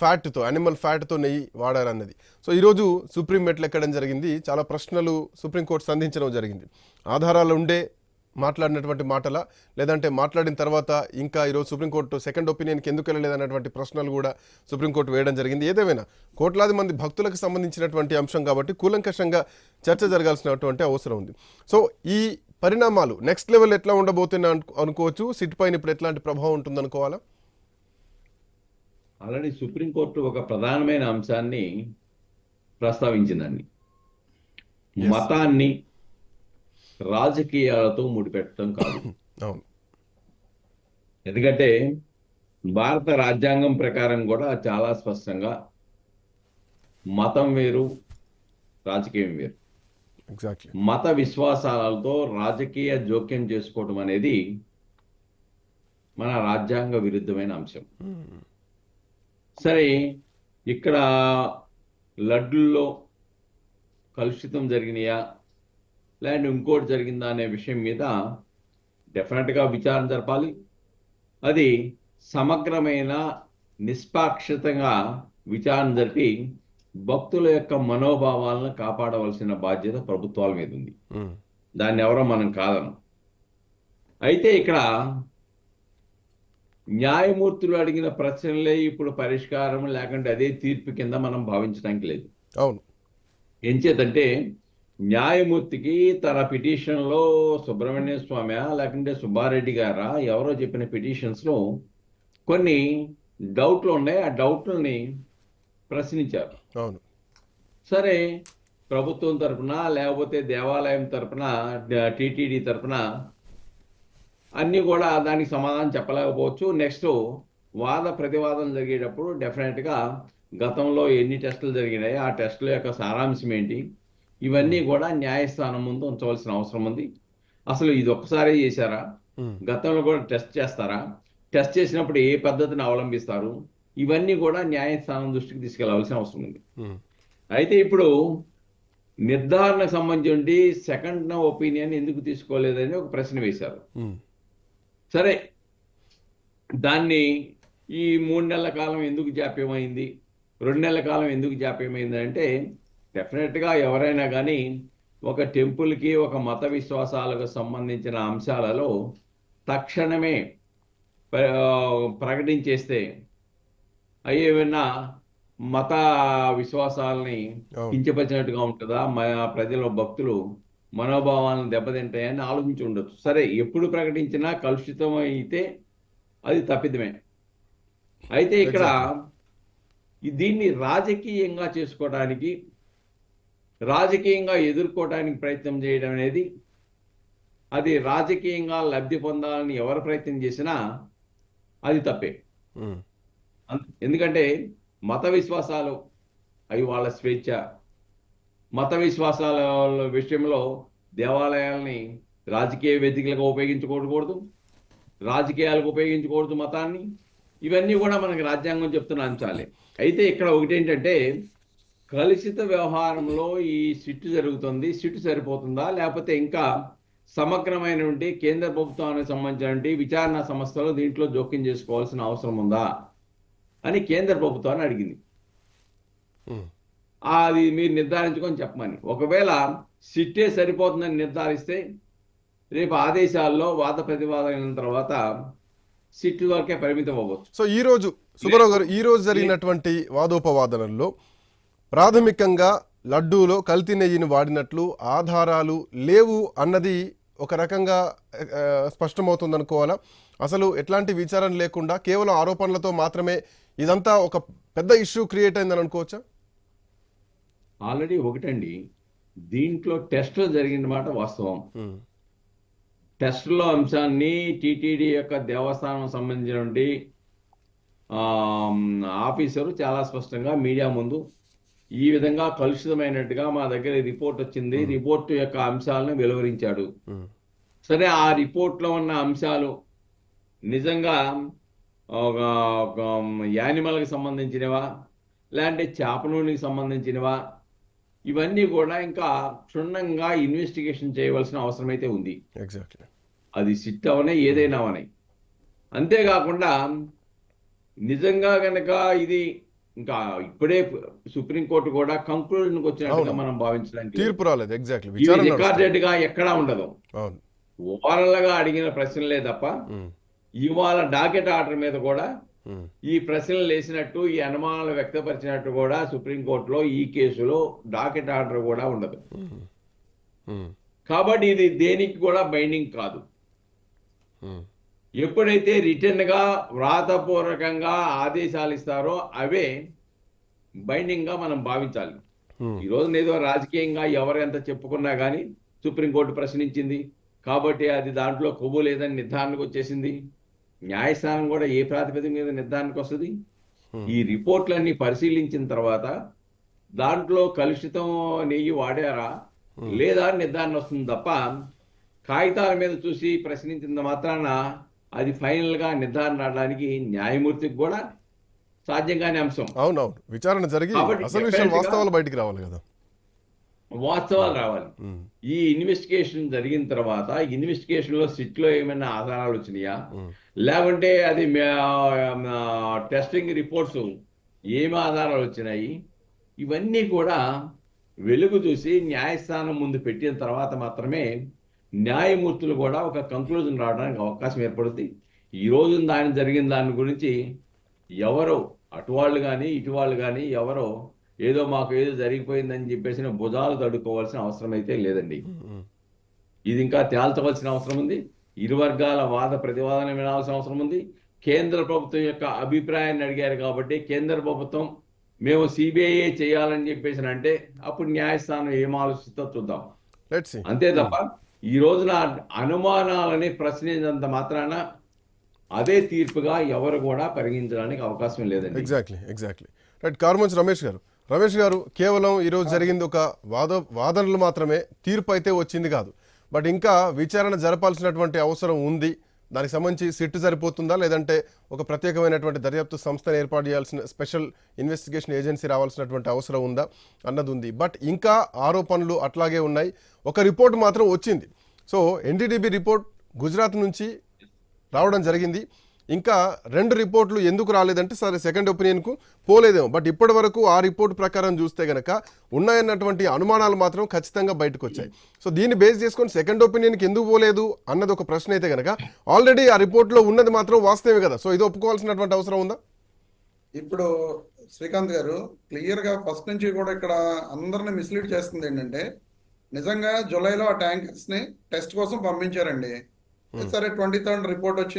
ఫ్యాట్తో animal ఫ్యాట్తో నెయ్యి వాడారన్నది. So ఈరోజు supreme మెట్లు ఎక్కడం జరిగింది. చాలా ప్రశ్నలు సుప్రీంకోర్టు సంధించడం జరిగింది. ఆధారాలు ఉండే మాట్లాడినటువంటి మాటల లేదంటే మాట్లాడిన తర్వాత ఇంకా ఈరోజు సుప్రీంకోర్టు సెకండ్ ఒపీనియన్కి ఎందుకు వెళ్ళలేదన్నటువంటి ప్రశ్నలు కూడా సుప్రీంకోర్టు వేయడం జరిగింది. ఏదేమైనా కోట్లాది మంది భక్తులకు సంబంధించినటువంటి అంశం కాబట్టి కూలంకషంగా చర్చ జరగాల్సినటువంటి అవసరం ఉంది. సో ఈ పరిణామాలు నెక్స్ట్ లెవెల్ ఎట్లా ఉండబోతున్నా అనుకోవచ్చు? సిట్ పైన ఇప్పుడు ఎట్లాంటి ప్రభావం ఉంటుందనుకోవాలా? ఆల్రెడీ సుప్రీంకోర్టు ఒక ప్రధానమైన అంశాన్ని ప్రస్తావించిందండి. మతాన్ని రాజకీయాలతో ముడిపెట్టడం కాదు. ఎందుకంటే భారత రాజ్యాంగం ప్రకారం కూడా చాలా స్పష్టంగా మతం వేరు రాజకీయం వేరు. మత విశ్వాసాలతో రాజకీయ జోక్యం చేసుకోవడం అనేది మన రాజ్యాంగ విరుద్ధమైన అంశం. సరే ఇక్కడ లడ్డుల్లో కలుషితం జరిగినాయా? లేదంటే ఇంకోటి జరిగిందా అనే విషయం మీద డెఫినెట్గా విచారణ జరపాలి. అది సమగ్రమైన నిష్పాక్షితంగా విచారణ జరిపి భక్తుల యొక్క మనోభావాలను కాపాడవలసిన బాధ్యత ప్రభుత్వాల మీద ఉంది. దాన్ని ఎవరో మనం కాదనం అయితే ఇక్కడ న్యాయమూర్తులు అడిగిన ప్రశ్నలే ఇప్పుడు పరిష్కారం లేకుంటే అదే తీర్పు కింద మనం భావించడానికి లేదు. అవును. ఎంచేతంటే న్యాయమూర్తికి తన పిటిషన్లో సుబ్రహ్మణ్య స్వామి లేకుంటే సుబ్బారెడ్డి గారా ఎవరో చెప్పిన పిటిషన్స్లో కొన్ని డౌట్లు ఉన్నాయి. ఆ డౌట్లని ప్రశ్నించారు. అవును. సరే ప్రభుత్వం తరపున లేకపోతే దేవాలయం తరపున టిటిడి తరపున అన్నీ కూడా దానికి సమాధానం చెప్పలేకపోవచ్చు. నెక్స్ట్ వాద ప్రతివాదం జరిగేటప్పుడు డెఫినెట్గా గతంలో ఎన్ని టెస్టులు జరిగినాయి ఆ టెస్టుల యొక్క సారాంశం ఏంటి? ఇవన్నీ కూడా న్యాయస్థానం ముందు ఉంచవలసిన అవసరం ఉంది. అసలు ఇది ఒక్కసారే చేశారా? ఉమ్. గతంలో కూడా టెస్ట్ చేస్తారా? టెస్ట్ చేసినప్పుడు ఏ పద్ధతిని అవలంబిస్తారు? ఇవన్నీ కూడా న్యాయస్థానం దృష్టికి తీసుకెళ్ళవలసిన అవసరం ఉంది. ఉమ్. అయితే ఇప్పుడు నిర్ధారణకు సంబంధించి సెకండ్ ఒపీనియన్ ఎందుకు తీసుకోలేదని ఒక ప్రశ్న వేశారు. సరే దాన్ని ఈ మూడు నెలల కాలం ఎందుకు జాప్యమైంది? రెండు నెలల కాలం ఎందుకు జాప్యమైంది అంటే డెఫినెట్గా ఎవరైనా కానీ ఒక టెంపుల్కి ఒక మత విశ్వాసాలకు సంబంధించిన అంశాలలో తక్షణమే ప్ర- ప్రకటించేస్తే అయ్యేవన్నా మత విశ్వాసాలని కించపరిచినట్టుగా ఉంటుందా? మన ప్రజల భక్తులు మనోభావాలను దెబ్బతింటాయని ఆలోచించి ఉండొచ్చు. సరే ఎప్పుడు ప్రకటించినా కలుషితం అయితే అది తప్పిదమే. అయితే ఇక్కడ దీన్ని రాజకీయంగా చేసుకోవడానికి రాజకీయంగా ఎదుర్కోవడానికి ప్రయత్నం చేయడం అనేది అది రాజకీయంగా లబ్ధి పొందాలని ఎవరు ప్రయత్నం చేసినా అది తప్పే. అంత- ఎందుకంటే మత విశ్వాసాలు అవి వాళ్ళ స్వేచ్ఛ. మత విశ్వాసాల విషయంలో దేవాలయాల్ని రాజకీయ వేదికలుగా ఉపయోగించుకోకూడదు రాజకీయాలకు ఉపయోగించకూడదు మతాన్ని. ఇవన్నీ కూడా మనకి రాజ్యాంగం చెప్తున్న అంశాలే. అయితే ఇక్కడ ఒకటి ఏంటంటే కలుషిత వ్యవహారంలో ఈ సిట్టు జరుగుతుంది. సిట్టు సరిపోతుందా? లేకపోతే ఇంకా సమగ్రమైనటువంటి కేంద్ర ప్రభుత్వానికి సంబంధించినటువంటి విచారణ సంస్థలు దీంట్లో జోక్యం చేసుకోవాల్సిన అవసరం ఉందా? అని కేంద్ర ప్రభుత్వాన్ని అడిగింది. అది మీరు నిర్ధారించుకొని చెప్పమని. ఒకవేళ సిట్టే సరిపోతుందని నిర్ధారిస్తే రేపు ఆదేశాల్లో వాద ప్రతివాదన తర్వాత సిట్ వరకే పరిమితం అవ్వచ్చు. సో ఈ రోజు సుబ్బారావు గారు ఈ రోజు జరిగినటువంటి వాదోపవాదనల్లో ప్రాథమికంగా లడ్డూలో కల్తీ నెయ్యిని వాడినట్లు ఆధారాలు లేవు అన్నది ఒక రకంగా స్పష్టమవుతుంది అనుకోవాలా అసలు ఎట్లాంటి విచారణ లేకుండా కేవలం ఆరోపణలతో మాత్రమే ఇదంతా ఒక పెద్ద ఇష్యూ క్రియేట్ అయిందని అనుకోవచ్చా ఆల్రెడీ ఒకటండి దీంట్లో టెస్టులు జరిగిన మాట వాస్తవం. టెస్టులో అంశాన్ని టీటీడీ యొక్క దేవస్థానం సంబంధించినటువంటి ఆఫీసరు చాలా స్పష్టంగా మీడియా ముందు ఈ విధంగా కలుషితమైనట్టుగా మా దగ్గర రిపోర్ట్ వచ్చింది రిపోర్ట్ యొక్క అంశాలను వెలువరించాడు. సరే ఆ రిపోర్ట్లో ఉన్న అంశాలు నిజంగా ఒక ఒక యానిమల్కి సంబంధించినవా లేదంటే చేప నూనెకి సంబంధించినవా ఇవన్నీ కూడా ఇంకా క్షుణ్ణంగా ఇన్వెస్టిగేషన్ చేయవలసిన అవసరం అయితే ఉంది. ఎగ్జాక్ట్లీ అది సిట్ అవనే ఏదైనా అవనే. అంతేకాకుండా నిజంగా కనుక ఇది ఇంకా ఇప్పుడే సుప్రీంకోర్టు కూడా కంక్లూజన్కి వచ్చినట్టుగా. మనం భావించడానికి. తీర్పు రాలేదు. ఎగ్జాక్ట్లీ. రికార్డెడ్గా ఎక్కడా ఉండదు. ఓవరాల్గా అడిగిన ప్రశ్నలే తప్ప ఇవాళ డాకెట్ ఆర్డర్ మీద కూడా ఈ ప్రశ్నలు వేసినట్టు ఈ అనుమానాలు వ్యక్తపరిచినట్టు కూడా సుప్రీంకోర్టులో ఈ కేసులో డాకెట్ ఆర్డర్ కూడా ఉండదు. కాబట్టి ఇది దేనికి కూడా బైండింగ్ కాదు. ఎప్పుడైతే రిటర్న్గా వ్రాతపూర్వకంగా ఆదేశాలు ఇస్తారో అవే బైండింగ్గా మనం భావించాలి. ఉమ్, ఈ రోజున ఏదో రాజకీయంగా ఎవరు ఎంత చెప్పుకున్నా కానీ సుప్రీంకోర్టు ప్రశ్నించింది. కాబట్టి అది దాంట్లో కొవ్వు లేదని నిర్ధారణకు వచ్చేసింది. న్యాయస్థానం కూడా ఏ ప్రాతిపదిక మీద నిర్ధారణకు వస్తుంది. ఈ రిపోర్ట్లన్నీ పరిశీలించిన తర్వాత దాంట్లో కలుషితం నెయ్యి వాడారా? లేదా నిర్ధారణ వస్తుంది తప్ప కాగితాల మీద చూసి ప్రశ్నించిన మాత్రాన అది ఫైనల్గా నిర్ధారణ రావడానికి న్యాయమూర్తికి కూడా సాధ్యం కాని అంశం. అవునవును. విచారణ జరిగి అసలు గా- వాస్తవాలు బయటికి రావాలి కదా. వాస్తవాలు రావాలి ఈ ఇన్వెస్టిగేషన్ జరిగిన తర్వాత ఇన్వెస్టిగేషన్లో సిట్లో ఏమైనా ఆధారాలు వచ్చినాయా? లేకుంటే అది టెస్టింగ్ రిపోర్ట్స్ ఏమి ఆధారాలు వచ్చినాయి? ఇవన్నీ కూడా వెలుగు చూసి న్యాయస్థానం ముందు పెట్టిన తర్వాత మాత్రమే న్యాయమూర్తులు కూడా ఒక కంక్లూజన్ రావడానికి అవకాశం ఏర్పడుతుంది ఈ రోజు దాని జరిగిన దాని గురించి ఎవరో అటువాళ్ళు కానీ ఇటువాళ్ళు కానీ ఎవరో ఏదో మాకు ఏదో జరిగిపోయిందని చెప్పేసి భుజాలు తడుకోవాల్సిన అవసరం అయితే లేదండి. ఇది ఇంకా తేల్చవలసిన అవసరం ఉంది. ఇరు వర్గాల వాద ప్రతివాదన వినాల్సిన అవసరం ఉంది. కేంద్ర ప్రభుత్వం యొక్క అభిప్రాయాన్ని అడిగారు కాబట్టి కేంద్ర ప్రభుత్వం మేము సిబిఐ చేయాలని చెప్పేసి అంటే అప్పుడు న్యాయస్థానం ఏం ఆలోచిస్తో చూద్దాం. అంతే తప్ప ఈ రోజున అనుమానాలని ప్రశ్నించినంత మాత్రాన అదే తీర్పుగా ఎవరు కూడా పరిగణించడానికి అవకాశం లేదండి. Exactly exactly right Karmanchi Ramesh garu Ramesh garu కేవలం ఈరోజు జరిగింది ఒక వాద వాదనలు మాత్రమే తీర్పు అయితే వచ్చింది కాదు. బట్ ఇంకా విచారణ జరపాల్సినటువంటి అవసరం ఉంది. దానికి సంబంధించి సిట్ సరిపోతుందా? లేదంటే ఒక ప్రత్యేకమైనటువంటి దర్యాప్తు సంస్థను ఏర్పాటు చేయాల్సిన స్పెషల్ ఇన్వెస్టిగేషన్ ఏజెన్సీ రావాల్సినటువంటి అవసరం ఉందా? అన్నది ఉంది. బట్ ఇంకా ఆరోపణలు అట్లాగే ఉన్నాయి. ఒక రిపోర్ట్ మాత్రం వచ్చింది. సో ఎన్డీడీబీ రిపోర్ట్ గుజరాత్ నుంచి రావడం జరిగింది. ఇంకా రెండు రిపోర్ట్లు ఎందుకు రాలేదంటే సరే సెకండ్ ఒపీనియన్కు పోలేదేమో. బట్ ఇప్పటి వరకు ఆ రిపోర్ట్ ప్రకారం చూస్తే గనక ఉన్నాయన్నటువంటి అనుమానాలు మాత్రం ఖచ్చితంగా బయటకు వచ్చాయి సో దీన్ని బేస్ చేసుకొని సెకండ్ ఒపీనియన్కి ఎందుకు పోలేదు అన్నది ఒక ప్రశ్న అయితే గనక ఆల్రెడీ ఆ రిపోర్ట్లో ఉన్నది మాత్రం వాస్తవమే కదా. సో ఇది ఒప్పుకోవాల్సినటువంటి అవసరం ఉందా? ఇప్పుడు శ్రీకాంత్ గారు క్లియర్గా ఫస్ట్ నుంచి కూడా ఇక్కడ అందరిని మిస్లీడ్ చేస్తుంది ఏంటంటే నిజంగా జూలైలో ఆ ట్యాంకర్స్ని టెస్ట్ కోసం పంపించారండి. సరే ట్వంటీ థర్డ్ రిపోర్ట్ వచ్చి